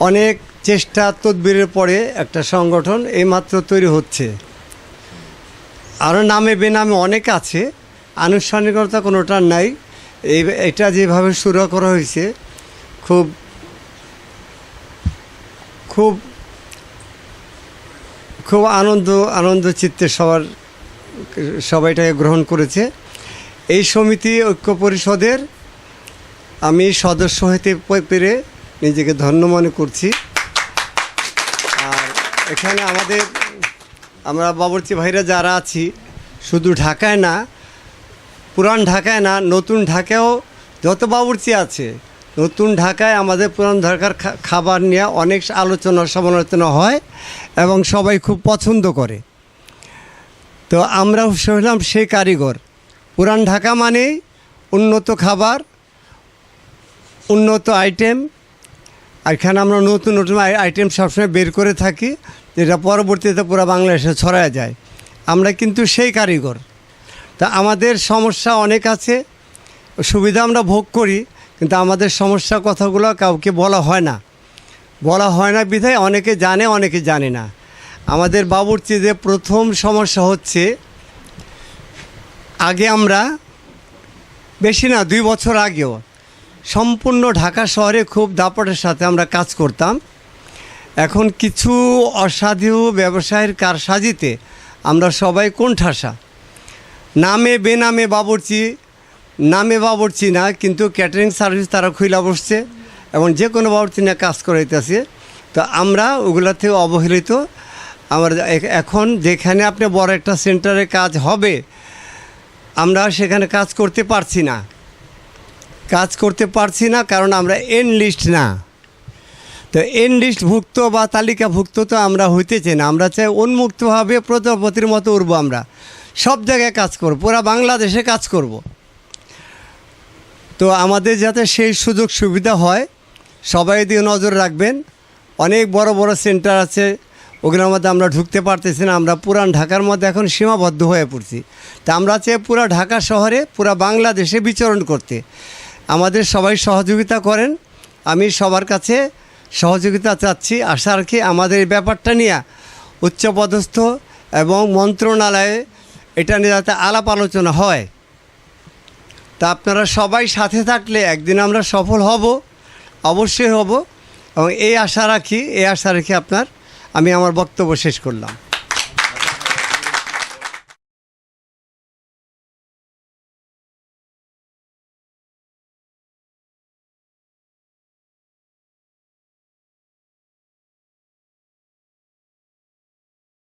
অনেক চেষ্টা তদবিরের পরে একটা সংগঠন এইমাত্র তৈরি হচ্ছে। আরও নামে বেনামে অনেক আছে, আনুষ্ঠানিকতা কোনোটার নাই। এই এটা যেভাবে শুরু করা হয়েছে, খুব খুব খুব আনন্দ আনন্দ চিত্তে সবার, সবাইটাকে গ্রহণ করেছে। এই সমিতি ঐক্য পরিষদের আমি সদস্য হতে পেরে নিজেকে ধন্য মনে করছি। আর এখানে আমাদের, আমরা বাবরচি ভাইরা যারা আছি, শুধু ঢাকায় না, পুরান ঢাকায় না, নতুন ঢাকায়ও যত বাবুর্চি আছে, নতুন ঢাকায় আমাদের পুরান ঢাকার খাবার নিয়ে অনেক আলোচনা সমালোচনা হয় এবং সবাই খুব পছন্দ করে। তো আমরা হলাম সেই কারিগর। পুরান ঢাকা মানেই উন্নত খাবার, উন্নত আইটেম আর এখানে আমরা নতুন নতুন আইটেম সবসময় বের করে থাকি, যেটা পরবর্তীতে পুরো বাংলাদেশে ছড়ায় যায়। আমরা কিন্তু সেই কারিগর। তা আমাদের সমস্যা অনেক আছে, সুবিধা আমরা ভোগ করি, কিন্তু আমাদের সমস্যা কথাগুলো কাউকে বলা হয় না। বলা হয় না বিধায় অনেকে জানে অনেকে জানে না। আমাদের বাবুর্চিতে প্রথম সমস্যা হচ্ছে, আগে আমরা, বেশি না, দুই বছর আগেও সম্পূর্ণ ঢাকা শহরে খুব দাপটের সাথে আমরা কাজ করতাম। এখন কিছু অসাধু ব্যবসায়ের কারসাজিতে আমরা সবাই কোণঠাসা। নামে বেনামে বাবরচি, নামে বাবরচি না, কিন্তু ক্যাটারিং সার্ভিস তারা খুইলা বসছে এবং যে কোনো বাবরচি না কাজ করাইতেছে। তো আমরা ওগুলা থেকে অবহেলিত। আমার এখন যেখানে আপনি বড় একটা সেন্টারে কাজ হবে, আমরা সেখানে কাজ করতে পারছি না। কাজ করতে পারছি না, কারণ আমরা এন লিস্ট না। তো এন লিস্টভুক্ত বা তালিকাভুক্ত তো আমরা হইতে চাই না। আমরা চাই উন্মুক্তভাবে প্রজাপতির মতো উঠবো আমরা। সব জায়গায় কাজ করব, পুরা বাংলাদেশে কাজ করব। তো আমাদের যাতে সেই সুযোগ সুবিধা হয়, সবাই দিয়ে নজর রাখবেন। অনেক বড় বড় সেন্টার আছে, ওগুলোর মধ্যে আমরা ঢুকতে পারতেছি না। আমরা পুরান ঢাকার মধ্যে এখন সীমাবদ্ধ হয়ে পড়ছি। তা আমরা চাই পুরা ঢাকা শহরে, পুরা বাংলাদেশে বিচরণ করতে। আমাদের সবাই সহযোগিতা করেন। আমি সবার কাছে সহযোগিতা চাচ্ছি। আশা রাখি আমাদের এই ব্যাপারটা নিয়ে উচ্চপদস্থ এবং মন্ত্রণালয়ে এটা নিয়ে যাতে আলাপ আলোচনা হয়। তা আপনারা সবাই সাথে থাকলে একদিন আমরা সফল হব, অবশ্যই হব এবং এই আশা রাখি, এই আশা রেখে আপনার, আমি আমার বক্তব্য শেষ করলাম।